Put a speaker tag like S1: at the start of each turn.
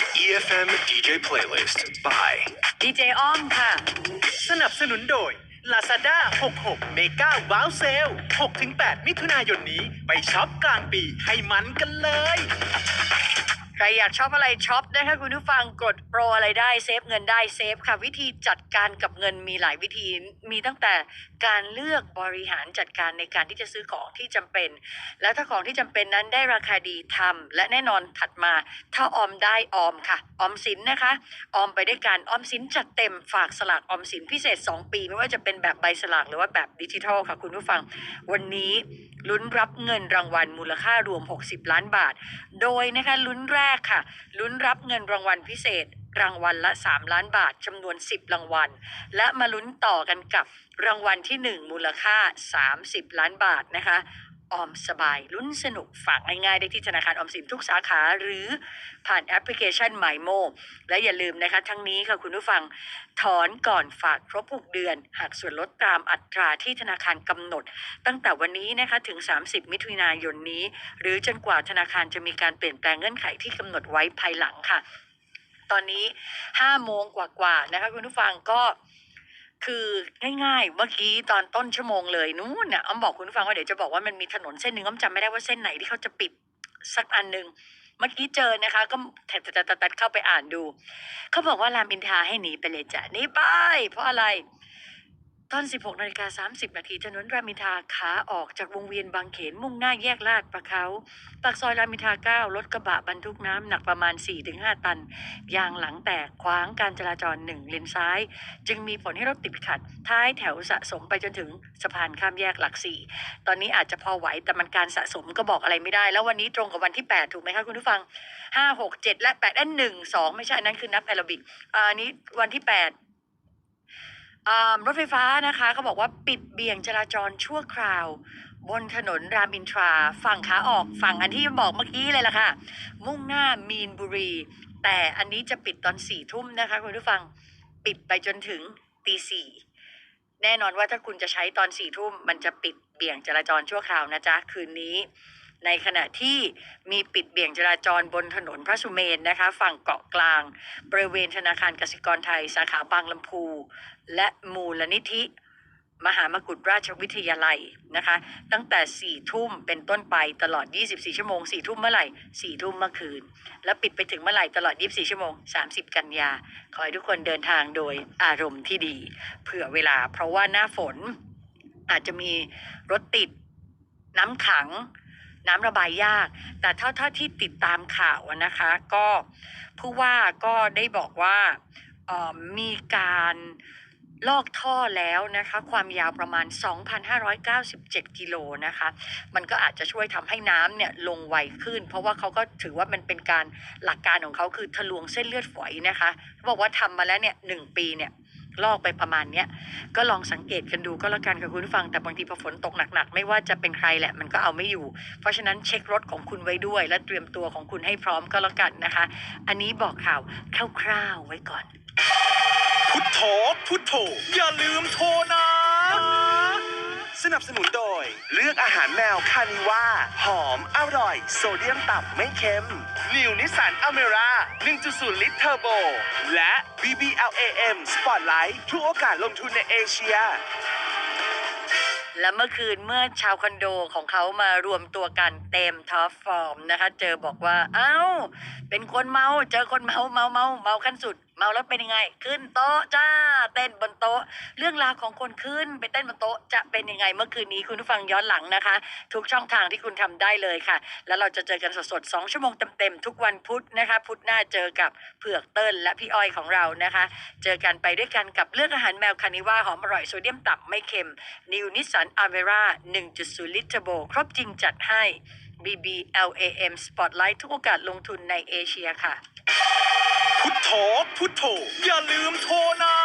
S1: EFM DJ Playlist by
S2: DJ อ้อมค่ะ
S3: สนับสนุนโดย Lazada 66 Mega Wow Sale 6-8 มิถุนายนนี้ไปช็อปกลางปีให้มันกันเลย
S2: ใครอยากช็อปอะไรช็อปนะคะคุณผู้ฟังกดโปรอะไรได้เซฟเงินได้เซฟค่ะ วิธีจัดการกับเงินมีหลายวิธีมีตั้งแต่การเลือกบริหารจัดการในการที่จะซื้อของที่จำเป็น แล้วถ้าของที่จำเป็นนั้นได้ราคาดีทำและแน่นอนถัดมา ถ้าออมได้ออมค่ะ ออมสินนะคะออมไปได้วยกันออมสินจัดเต็มฝากสลากออมสินพิเศษ 2 ปี ไม่ว่าจะเป็นแบบใบสลากหรือว่าแบบดิจิทัลค่ะคุณผู้ฟัง วันนี้ลุ้นรับเงินรางวัลมูลค่ารวม 60 ล้านบาท โดยนะคะลุ้นแรกค่ะลุ้นรับเงินรางวัลพิเศษ รางวัลละ 3 ล้านบาทจำนวน 10 รางวัล และมาลุ้นต่อกันกับรางวัลที่ 1 มูลค่า 30 ล้านบาทนะคะ ออมสบายลุ้นสนุกฝากง่ายๆ ได้ที่ธนาคารออมสินทุกสาขาหรือผ่านแอปพลิเคชัน m y m o และอย่าลืมนะคะ ทั้งนี้ค่ะคุณผู้ฟังถอนก่อนฝากครบ 6 เดือน หากส่วนลดตามอัตราที่ธนาคารกำหนด ตั้งแต่วันนี้นะคะถึง 30 มิถุนายนนี้ หรือจนกว่าธนาคารจะมีการเปลี่ยนแปลงเงื่อนไขที่กำหนดไว้ภายหลังค่ะ ตอนนี้5โมงกว่าๆนะคะคุณผู้ฟังก็ คือง่ายๆ เมื่อกี้ตอนต้นชั่วโมงเลยนู้นน่ะอ้อมบอกคุณผู้ฟังว่าเดี๋ยวจะบอกว่ามันมีถนนเส้นหนึ่งอ้อมจำไม่ได้ว่าเส้นไหนที่เขาจะปิดสักอันหนึ่งเมื่อกี้เจอนะคะ ก็แตัดๆๆเข้าไปอ่านดู เขาบอกว่ารามอินทาให้หนีไปเลยจ้ะหนี่ไป เพราะอะไร ตอน 16นาฬิกา30 นาทีถนนรามินทาขาออกจากวงเวียนบางเขนมุ่งหน้าแยกลาดประเขา ปากซอยรามินทา 9 รถกระบะบรรทุกน้ำหนักประมาณ 4-5 ตัน ยางหลังแตกขวางการจราจรหนึ่งเลนซ้าย จึงมีผลให้รถติดขัด ท้ายแถวสะสมไปจนถึงสะพานข้ามแยกหลักสี่ตอนนี้อาจจะพอไหวแต่มันการสะสมก็บอกอะไรไม่ได้ แล้ววันนี้ตรงกับวันที่ 8 ถูกไหมคะคุณผู้ฟัง 5 6 7 และ8อัน1 2 ไม่ใช่นั้นคือนับแอโรบิกอันนี้วันที่ 8 รถไฟฟ้านะคะเขาบอกว่าปิดเบี่ยงจราจรชั่วคราว บนถนนรามอินทราฝั่งขาออกฝั่งอันที่บอกเมื่อกี้เลยล่ะค่ะ มุ่งหน้ามีนบุรี แต่อันนี้จะปิดตอนสี่ทุ่มนะคะคุณผู้ฟังปิดไปจนถึงตีสี่แน่นอนว่าถ้าคุณจะใช้ตอนสี่ทุ่มมันจะปิดเบี่ยงจราจรชั่วคราวนะจ๊ะ คืนนี้ ในขณะที่มีปิดเบี่ยงจราจรบนถนนพระสุเมนนะคะ ฝั่งเกาะกลาง บริเวณธนาคารกสิกรไทย สาขาบางลำพู และมูลนิธิ มหามกุฏราชวิทยาลัยนะคะ ตั้งแต่ 4 ทุ่มเป็นต้นไปตลอด 24 ชั่วโมง 4 ทุ่มเมื่อไหร่ 4 ทุ่มเมื่อคืน แล้วปิดไปถึงเมื่อไหร่ตลอด 24 ชั่วโมง 30 กันยา ขอให้ทุกคนเดินทางโดยอารมณ์ที่ดีเผื่อเวลาเพราะว่าหน้าฝนอาจจะมีรถติดน้ำขัง น้ำระบายยาก แต่เท่าเท่าที่ติดตามข่าวนะคะ ก็ผู้ว่าก็ได้บอกว่ามีการลอกท่อแล้วนะคะ ความยาวประมาณ 2,597 กิโลนะคะ มันก็อาจจะช่วยทำให้น้ำเนี่ยลงไวขึ้น เพราะว่าเขาก็ถือว่ามันเป็นการหลักการของเขาคือทะลวงเส้นเลือดฝอยนะคะบอกว่าทำมาแล้วเนี่ยหนึ่งปีเนี่ย ลอกไปประมาณเนี้ยก็ลองสังเกตกันดูก็แล้วกันค่ะคุณฟัง แต่บางทีพอฝนตกหนักๆ ไม่ว่าจะเป็นใครแหละมันก็เอาไม่อยู่ เพราะฉะนั้นเช็ครถของคุณไว้ด้วย และเตรียมตัวของคุณให้พร้อมก็แล้วกันนะคะ อันนี้บอกข่าวคร่าวๆไว้ก่อน
S3: พุทโธพุทโธอย่าลืมโทรนะ
S4: นับสนุนโดย เลือกอาหารแมวคานิว่าหอม อร่อย โซเดียมต่ำไม่เค็ม นิวนิสันอเมร่า1.0 ลิตรเทอร์โบ และ BBLAM Spotlight ทุกโอกาสลงทุนในเอเชีย
S2: และเมื่อคืนเมื่อชาวคอนโดของเขามารวมตัวกันเต็มท็อปฟอร์มนะคะ เจอบอกว่า เอ้า เป็นคนเมา เจอคนเมาเมาเมาเมาขั้นสุด เมาแล้วเป็นยังไง ขึ้นโต๊ะจ้าเต้นบนโต๊ะ เรื่องราวของคนขึ้นไปเต้นบนโต๊ะจะเป็นยังไงเมื่อคืนนี้คุณผู้ฟังย้อนหลังนะคะ ทุกช่องทางที่คุณทำได้เลยค่ะ แล้วเราจะเจอกันสดๆ2ชั่วโมงเต็มๆทุกวันพุธนะคะ พุธหน้าเจอกับเผือกเติ้ลและพี่อ้อยของเรานะคะ เจอกันไปด้วยกันกับเลือกอาหารแมวคานิว่าหอมอร่อยโซเดียมต่ำไม่เค็มนิวนิสสันอเมร่า1.0 ลิตรโบครบจริงจัดให้ BBLAM Spotlight ทุกโอกาสลงทุนในเอเชียค่ะ
S3: พุทโธพุทโธอย่าลืมโทรนะ